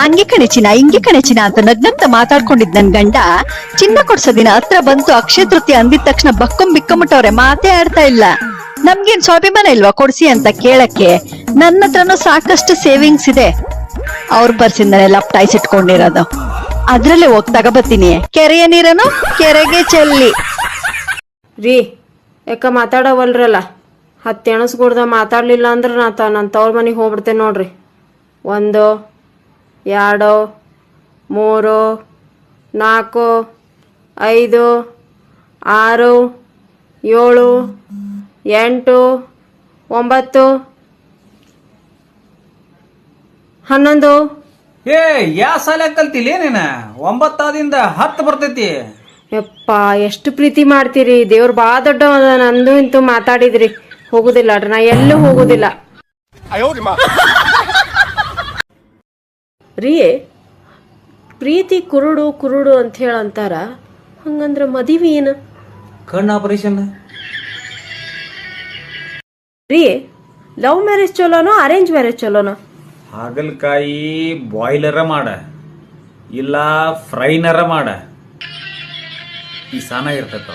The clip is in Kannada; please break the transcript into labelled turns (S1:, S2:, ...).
S1: ಹಂಗೆ ಕಣೆ ಚಿನ್ನ, ಹಿಂಗೆ ಕಣೆ ಚಿನ್ನ ಅಂತ ನಗ್ನಂತ ಮಾತಾಡ್ಕೊಂಡಿದ್ ನನ್ ಗಂಡ, ಚಿನ್ನ ಕೊಡ್ಸೋ ದಿನ ಹತ್ರ ಬಂತು ಅಕ್ಷಯ ತೃತೀಯ ಅಂದಿದ ತಕ್ಷಣ ಬಕ್ಕೊಂಡ್ ಬಿಕ್ಕೊಂಬಿಟ್ಟವ್ರೆ ಮಾತೇ ಆಡ್ತಾ ಇಲ್ಲ. ನಮ್ಗೇನ್ ಸ್ವಾಭಿಮಾನ ಇಲ್ವಾ ಕೊಡ್ಸಿ ಅಂತ ಕೇಳಕ್ಕೆ? ನನ್ನ ಹತ್ರನೂ ಸಾಕಷ್ಟು ಸೇವಿಂಗ್ಸ್ ಇದೆ. ಅವ್ರ ಪರ್ಸಿಂದನೇ ಲಪ್ಟಾಯಿಸಿಟ್ಕೊಂಡಿರೋದು ಅದ್ರಲ್ಲೇ ಹೋಗಿ ತಗೋಬತ್ತೀನಿ. ಕೆರೆಯ ನೀರನು ಕೆರೆಗೆ ಚೆಲ್ಲಿ.
S2: ರೀ, ಯಾಕ ಮಾತಾಡವಲ್ರಲ್ಲ? ಹತ್ತು ಮಾತಾಡ್ಲಿಲ್ಲ ಮಾತಾಡಲಿಲ್ಲ ಅಂದ್ರೆ ನಾ ತ ನನ್ನ ತವ್ರ ಮನೆಗೆ ಹೋಗ್ಬಿಡ್ತೇನೆ ನೋಡ್ರಿ. ಒಂದು ಎರಡು ಮೂರು ನಾಲ್ಕು ಐದು ಆರು ಏಳು ಎಂಟು ಒಂಬತ್ತು. ಹನ್ನೊಂದು.
S3: ಏ ಯಾ ಸಾಲ ಕಲ್ತಿಲ್ಲ ಏನೇನ ಒಂಬತ್ತಾದಿಂದ ಹತ್ತು ಬರ್ತೈತಿ.
S2: ಯಪ್ಪ ಎಷ್ಟು ಪ್ರೀತಿ ಮಾಡ್ತೀರಿ. ದೇವ್ರು ಭಾಳ ದೊಡ್ಡ ನಂದು ಇಂತೂ ಮಾತಾಡಿದ್ರಿ. ಹೋಗುದಿಲ್ಲ ಅಡ್ರ ನಾ ಎಲ್ಲೂ ಹೋಗುದಿಲ್ಲ. ರೀ ಪ್ರೀತಿ ಕುರುಡು ಕುರುಡು ಅಂತ ಹೇಳಿ ಅಂತಾರ. ಹಂಗಂದ್ರೆ ಮದುವೆ ಏನು?
S3: ಕಣ್ಣು ಆಪರೇಷನ್
S2: ರೀ ಲವ್ ಮ್ಯಾರೇಜ್ ಚಲೋನೋ ಅರೇಂಜ್ ಮ್ಯಾರೇಜ್ ಚಲೋನೋ?
S3: ಹಾಗಲಕಾಯಿ ಬಾಯ್ಲರ ಮಾಡ. ಇಲ್ಲ ಫ್ರೈನರ ಮಾಡ. ಈ ಸಾನ ಇರ್ತೈತ?